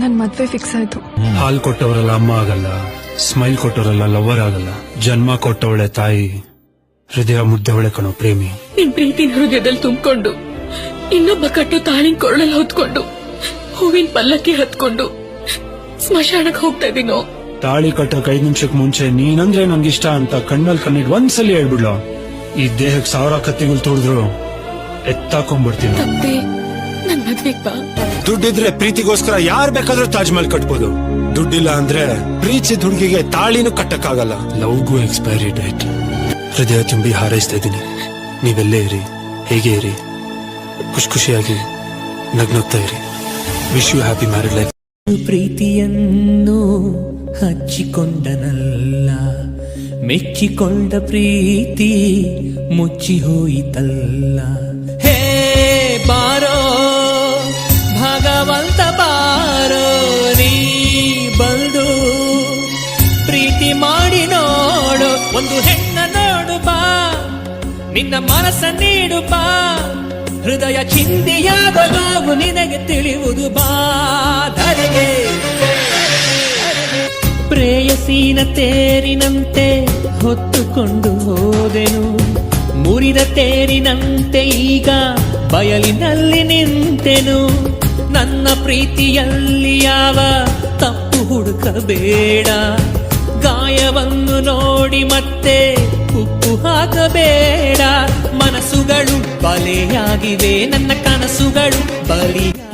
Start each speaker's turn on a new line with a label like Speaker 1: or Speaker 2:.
Speaker 1: ನನ್ನ ಮದ್ವೆ ಫಿಕ್ಸ್ ಆಯ್ತು.
Speaker 2: ಹಾಲ್ ಕೊಟ್ಟವರಲ್ಲ ಅಮ್ಮ ಆಗಲ್ಲ ಸ್ಮೈಲ್ ಕೊಟ್ಟವರಲ್ಲ ಲವರ್ ಆಗಲ್ಲ, ಜನ್ಮ ಕೊಟ್ಟವಳೆ ತಾಯಿ. ಹೃದಯ ಮುದ್ದವಳೆ ಕಣೋ ಪ್ರೇಮಿ.
Speaker 3: ನಿನ್ ಪ್ರೀತಿನ ಹೃದಯದಲ್ಲಿ ತುಂಬಿಕೊಂಡು ಇನ್ನೊಬ್ಬ ಕಟ್ಟು ತಾಳಿನ ಕೊರಳಲ್ಲಿ ಹೊತ್ಕೊಂಡು ಹೂವಿನ ಪಲ್ಲಕ್ಕಿ ಹತ್ಕೊಂಡು ಸ್ಮಶಾನಕ್ಕೆ ಹೋಗ್ತಾ ಇದೀನೋ?
Speaker 2: ತಾಳಿ ಕಟ್ಟಕ್ ಐದ್ ನಿಮಿಷಕ್ ಮುಂಚೆ ನೀನಂದ್ರೆ ನಂಗಿಷ್ಟ ಅಂತ ಕಣ್ಣಲ್ಲಿ ಕಣ್ಣಿಡ್ ಒಂದ್ಸಲಿ ಹೇಳ್ಬಿಡ್ಲ. ಈ ದೇಹಕ್ಕೆ ಸಾವಿರ ಕತ್ತಿಗಳು ತುಳಿದ್ರು ಎತ್ತಾಕೊಂಡ್ಬಿಡ್ತೀನಿ.
Speaker 3: ತಪ್ಪೆ ನನ್ ಮದ್ವೆಗ್ ಬಾ.
Speaker 2: ದುಡ್ಡಿದ್ರೆ ಪ್ರೀತಿಗೋಸ್ಕರ ಯಾರ್ ಬೇಕಾದ್ರೂ ತಾಜ್ ಮಹಲ್ ಕಟ್ಬೋದು. ದುಡ್ಡಿಲ್ಲ ಅಂದ್ರೆ ಪ್ರೀತಿ ಹುಡುಗಿಗೆ ತಾಳಿನೂ ಕಟ್ಟಕ್ಕಾಗಲ್ಲ. ಲವ್ಗೂ ಎಕ್ಸ್ಪೈರಿ ಡೇಟ್ ಹೃದಯ ತುಂಬಿ ಹಾರೈಸ್ತಾ ಇದ್ದೀನಿ. ನೀವೆಲ್ಲೇ ಇರಿ, ಹೇಗೆ ಇರಿ ಖುಷಿ ಖುಷಿಯಾಗಿ ನಗ್ನಗ್ತಾ ಇರಿ. Wish you happy married life
Speaker 4: ಪ್ರೀತಿಯನ್ನು ಹಚ್ಚಿಕೊಂಡನಲ್ಲ. ಮೆಚ್ಚಿಕೊಂಡ ಪ್ರೀತಿ ಮುಚ್ಚಿ ಹೋಯಿತಲ್ಲ. ಹೇ ಬಾರೋ, ಭಗವಂತ ಬಾರೋ, ನೀ ಬಂದು ಪ್ರೀತಿ ಮಾಡಿ ನೋಡು ಒಂದು ಹೆಣ್ಣ ನಿನ್ನ ಮನಸ್ಸ ನೀಡು ಬಾ. ಹೃದಯ ಚಿಂತೆಯಾಗಲಾಗು ನಿನಗೆ ತಿಳಿಯುವುದು ಬಾಧರೆಗೆ ಪ್ರೇಯಸೀನ ತೇರಿನಂತೆ ಹೊತ್ತುಕೊಂಡು ಹೋದೆನು. ಮುರಿದ ತೇರಿನಂತೆ ಈಗ ಬಯಲಿನಲ್ಲಿ ನಿಂತೆನು. ನನ್ನ ಪ್ರೀತಿಯಲ್ಲಿ ಯಾವ ತಪ್ಪು ಹುಡುಕಬೇಡ. ಗಾಯವನ್ನು ನೋಡಿ ಮತ್ತೆ ಉಪ್ಪು ಹಾಕಬೇಡ. ಮನಸ್ಸುಗಳು ಬಲೆಯಾಗಿವೆ ನನ್ನ ಕನಸುಗಳು ಬಲಿಯಾಗಿವೆ